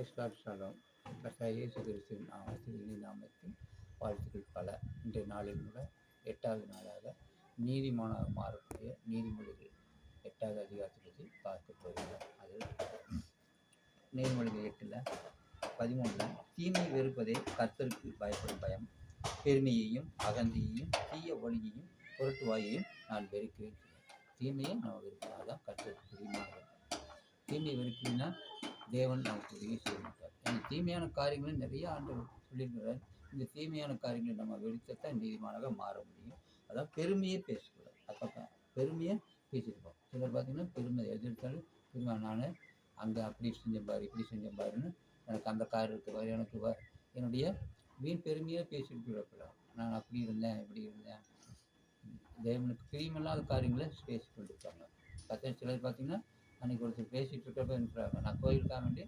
கிரைஸ்லாட் ஸ்தலம் கர்த்தர் இயேசு கிறிஸ்துவின் ஆசிரியர் நாமத்தில் வாழ்த்துக்கள் பல. இன்றைய நாளில் கூட எட்டாவது நாளாக நீதிமானாக மாறக்கூடிய நீதிமொழிகள் எட்டாவது அதிகாரத்தை பார்க்க போகிறோம். அது நீதிமொழிகள் எட்டில் பதிமூணில் தீமை வெறுப்பதே கர்த்தருக்கு பயப்படும் பயம் பெருமையையும் அகந்தியையும் தீய ஒளியையும் பொருட்டுவாயையும் நான் வெறுக்கிறேன். தீமையை நான் வெறுக்கிறேன் அதான் கர்த்தருக்கு தீமையாக தீமை வெறுக்கிறீங்கன்னா தேவன் நமக்கு உதவி செய்ய மாட்டார் ஏன்னா தீமையான காரியங்களை நிறைய ஆண்டு சொல்லியிருக்கிறார். இந்த தீமையான காரியங்களை நம்ம வெளித்தான் நீதிமானாக மாற முடியும். அதான் பெருமையே பேசக்கூடாது. அப்போ பெருமையை பேசியிருப்போம். சிலர் பார்த்தீங்கன்னா பெருமை எதிர்த்தாலும் பெருமை. நான் அங்கே அப்படி செஞ்சேன் பாரு இப்படி செஞ்சேன் பாருன்னு எனக்கு அந்த கார் இருக்கு பாரு எனக்கு வா என்னுடைய வீண் பெருமையாக பேசிட்டு விடக்கூடாது நான் அப்படி இருந்தேன் இப்படி இருந்தேன். தேவனுக்கு பிரியமில்லாத காரியங்களை பேசி கொண்டிருக்காங்க பார்த்தா சிலர் பார்த்தீங்கன்னா அன்றைக்கி ஒருத்தர் பேசிகிட்டு இருக்கப்போ இருக்கிறாங்க நான் கோயிலுக்காக வேண்டி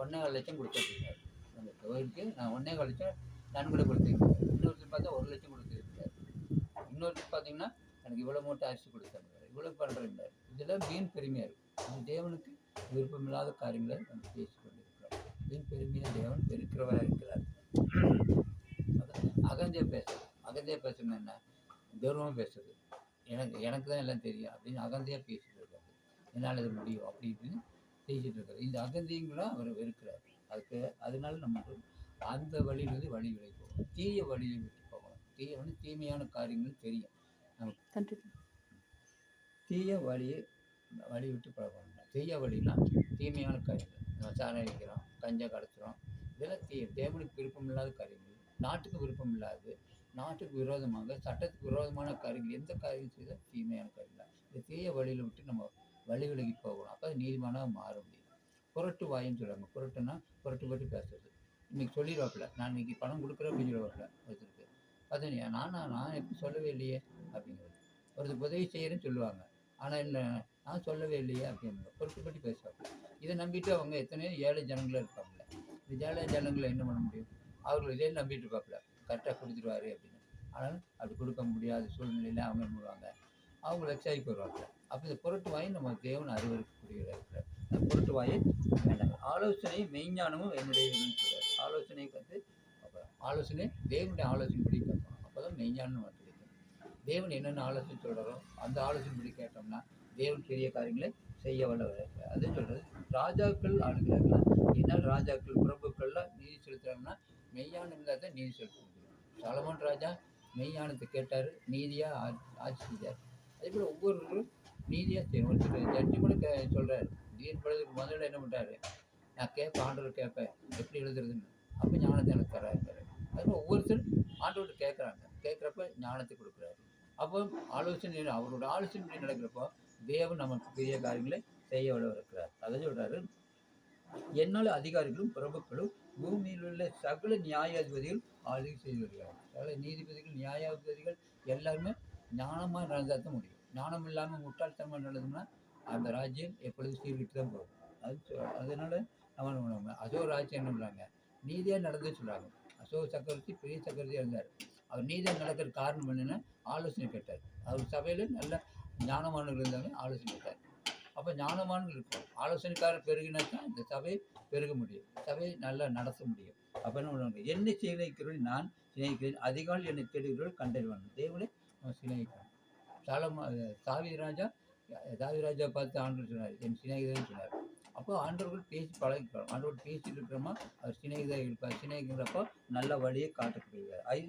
ஒன்றே கால் லட்சம் கொடுத்துருக்காரு அந்த கோயிலுக்கு நான் ஒன்றே கால் லட்சம் நன்கொடை கொடுத்துருக்கேன். இன்னொருத்தர் பார்த்தா ஒரு லட்சம் கொடுத்துருக்காரு. இன்னொருத்தர் பார்த்தீங்கன்னா எனக்கு இவ்வளோ மூட்டை அரிசி கொடுத்தாங்க இவ்வளோ பண்ணுறேன் இதெல்லாம் வீண் பெருமையாக இருக்கும் இது தேவனுக்கு விருப்பமில்லாத காரியங்களை நம்ம பேசி கொண்டிருக்கிறோம் வீண் பெருமையாக தேவன் பெருக்கிறவராக இருக்கிறார். அதான் பேசுறது. அகந்தியாக பேசுறது என்ன? கௌரவமாக பேசுறது. எனக்கு எனக்கு தான் எல்லாம் தெரியும் அப்படின்னு அகந்தையாக பேசுது என்னால் இது முடியும் அப்படி இப்படின்னு இருக்காரு. இந்த அகந்தியங்களும் அவர் வெறுக்கிறார். அதுக்கு அதனால நம்ம அந்த வழியிலிருந்து வழி விலை போகணும் தீய வழியை விட்டு போகணும். தீய வந்து தீமையான காரியங்கள் தெரியும். நமக்கு. தீய வழியை வழி விட்டு பழகணும் தீய வழினா தீமையான காரியங்கள். நம்ம சாணம் அடிக்கிறோம் கஞ்சா கடத்துகிறோம் இதெல்லாம் தீ தேவனுக்கு விருப்பம் இல்லாத காரியங்கள். நாட்டுக்கு விருப்பம் இல்லாது நாட்டுக்கு விரோதமாக சட்டத்துக்கு விரோதமான காரியங்கள். எந்த காரியம் செய்தால் தீமையான காரியம் தான் இந்த தீய வழியில் விட்டு நம்ம வழி விலகி போகணும். அப்போ நீதிமானாக மாற முடியும். புரட்டு வாயின்னு சொல்லுவாங்க. புரட்டுன்னா புரட்டு பட்டு பேசுறது. இன்னைக்கு சொல்லிடுவாப்புல நான் இன்னைக்கு பணம் கொடுக்குறேன் அப்படின்னு சொல்லுவாப்புல ஒருத்தருக்கு பார்த்தீங்க நானா நான் எப்படி சொல்லவே இல்லையே அப்படிங்கிறது. ஒருத்தருக்கு உதவி செய்யறேன்னு சொல்லுவாங்க. ஆனால் என்ன நான் சொல்லவே இல்லையே அப்படின்னு பொறுத்து பற்றி பேசுவாங்க இதை நம்பிட்டு அவங்க எத்தனையோ ஏழை ஜனங்களாக இருப்பாங்கல்ல இந்த ஏழை ஜனங்களை என்ன பண்ண முடியும்? அவர்கள் இதே நம்பிட்டு இருப்பாப்புல. கரெக்டாக கொடுத்துருவாரு அப்படின்னு. ஆனால் அப்படி கொடுக்க முடியாத சூழ்நிலையில் அவங்க என்ன பண்ணுவாங்க அவங்க லட்சாய்க்கு போயிடுவாங்க அப்போ இந்த பொருட்டு வாயை நம்ம தேவன் அறிவறுக்கக்கூடியவராக இருக்கிறார். அந்த பொருட்டு வாயை வேண்டாம். ஆலோசனை மெய்ஞானமும் என்னுடைய சொல்கிறார் ஆலோசனை வந்து ஆலோசனை தேவனுடைய ஆலோசனைப்படி கேட்கணும் அப்போ தான் மெய்ஞானம் வந்து தேவன் என்னென்ன ஆலோசனை சொல்கிறாரோ அந்த ஆலோசனைப்படி கேட்டோம்னா தேவன் பெரிய காரியங்களை செய்ய வல்லவர் அது சொல்கிறது ராஜாக்கள் ஆளுகிறார்களா? என்னால் ராஜாக்கள் பிரபுக்கள்லாம் நீதி செலுத்துறாங்கன்னா மெய்யானம் இருந்தால் தான் நீதி செலுத்த முடியும். சாலமோன் ராஜா மெய்யானத்தை கேட்டார் நீதியாக ஆட்சி செஞ்சார். அதே போல் ஒவ்வொருவரும் நீதியாக செய்யணும் ஒருத்தர் ஜட்ஜி கூட கே சொல்கிறார் தீர்ப்பதுக்கு முதல்ல என்ன பண்ணுறாரு நான் கேட்பேன் ஆண்டவர் கேட்பேன் எப்படி எழுதுறதுன்னு? அப்போ ஞானத்தை எனக்கு தராரு அதுபோல் ஒவ்வொருத்தரும் ஆண்டவர்கிட்ட கேட்குறாங்க. கேட்குறப்ப ஞானத்தை கொடுக்குறாரு. அப்போ ஆலோசனை அவரோட ஆலோசனை நடக்கிறப்போ தேவன் நமக்கு பெரிய காரியங்களை செய்ய வல்லவர் இருக்கிறார். அதை சொல்கிறாரு என்னால் அதிகாரிகளும் பிரபுக்களும் பூமியில் உள்ள சகல நியாயாதிபதிகள் ஆளுகை செய்து வருகிறார் சகல நீதிபதிகள் நியாயாதிபதிகள் எல்லாருமே ஞானமாக நடந்தால் தான் முடியும். ஞானம் இல்லாமல் முட்டாள்தனமாக நடந்தோம்னா அந்த ராஜ்யம் எப்பொழுதும் சீர்கிட்டு தான் போகும். அது அதனால் அதனால நம்ம என்ன பண்ணுவாங்க? அசோக ராஜ்யம் என்ன பண்ணுறாங்க நீதியாக நடந்து சொல்கிறாங்க அசோக சக்கரவர்த்தி பெரிய சக்கரவர்த்தியாக இருந்தார். அவர் நீதியாக நடக்கிற காரணம் என்னென்னா ஆலோசனை கேட்டார். அவர் சபையில் நல்ல ஞானமானவர்கள் இருந்தாலும் ஆலோசனை கேட்டார். அப்போ ஞானமானவர்கள் இருக்கும். ஆலோசனைக்காரர் பெருகினா தான் இந்த சபை பெருக முடியும். சபையை நல்லா நடத்த முடியும். அப்போ என்ன பண்ணுவாங்க? என்னை சிநேகிக்கிறவர்கள் நான் சிநேகிக்கிறேன். அதிகாலை என்னை தேடுகிறோம் கண்டறிவாங்க தேவனை நம்ம சாலமா ராஜா தாவி ராஜா பார்த்து ஆண்டவர் சொன்னார் என் சிநேகிதன் சொன்னார். அப்போ ஆண்டவர்கள் பேசி பழகிக்கிறோம் ஆண்டவர் பேசிட்டு இருக்கிறோமா அவர் சிநேகிதாக இருப்பார். சிநேகிக்கிறப்போ நல்ல வழியை காட்டக்கூடியவர். ஐ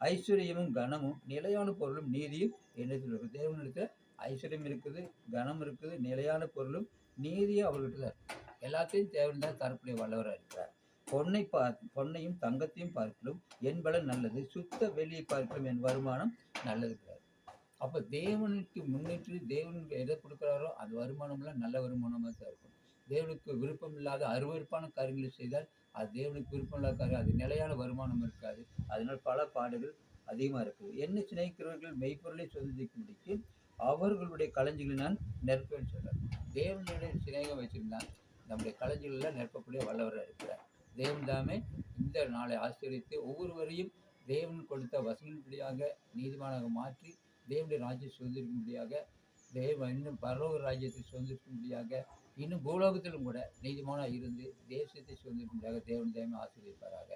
ஐஸ்வர்யமும் கனமும் நிலையான பொருளும் நீதியும் என்னத்தில் இருக்குது தேவனிடத்தில் ஐஸ்வர்யம் இருக்குது கனம் இருக்குது நிலையான பொருளும் நீதியும் அவர்கிட்ட தான் எல்லாத்தையும் தேவன் தான் தரப்புடைய வல்லவராக இருக்கிறார். பொன்னை பார் பொன்னையும் தங்கத்தையும் பார்க்கலும் என் பலன் நல்லது. சுத்த வெளியை பார்க்கலும் என் வருமானம் நல்லது கிடையாது. அப்போ தேவனுக்கு முன்னிட்டு தேவனுக்கு எதை கொடுக்குறாரோ அது வருமானம்லாம் நல்ல வருமானமாக தான் இருக்கும். தேவனுக்கு விருப்பம் இல்லாத அருவருப்பான காரியங்களை செய்தால் அது தேவனுக்கு விருப்பம் இல்லாத காரியம். அது நிலையான வருமானம் இருக்காது. அதனால் பல பாடுகள் அதிகமாக இருக்குது. என்ன சிநேகிக்கிறவர்கள் மெய்ப்பொருளை சொந்ததிக்க முடிக்கு அவர்களுடைய களஞ்சிகளை நான் நெருப்பேன்னு சொல்கிறார் தேவனுடைய சிநேகம் வச்சிருந்தான். நம்முடைய களஞ்சிகளில் நிரப்பக்கூடிய வல்லவராக இருக்கிறார். தேவன் தாமே இந்த நாளை ஆசிரியத்து ஒவ்வொருவரையும் தேவன் கொடுத்த வசனப்படியாக நீதிமானாக மாற்றி தேவனுடைய ராஜ்யம் சுதந்திரிக்கும்படியாக தேவன் இன்னும் பரலோக ராஜ்யத்தை சுதந்திரிக்கும்படியாக இன்னும் பூலோகத்திலும் கூட நீதிமானாக இருந்து தேசத்தை சுதந்திரிக்கும்படியாக தேவன் தேவன் ஆசீர்வதிப்பாராக.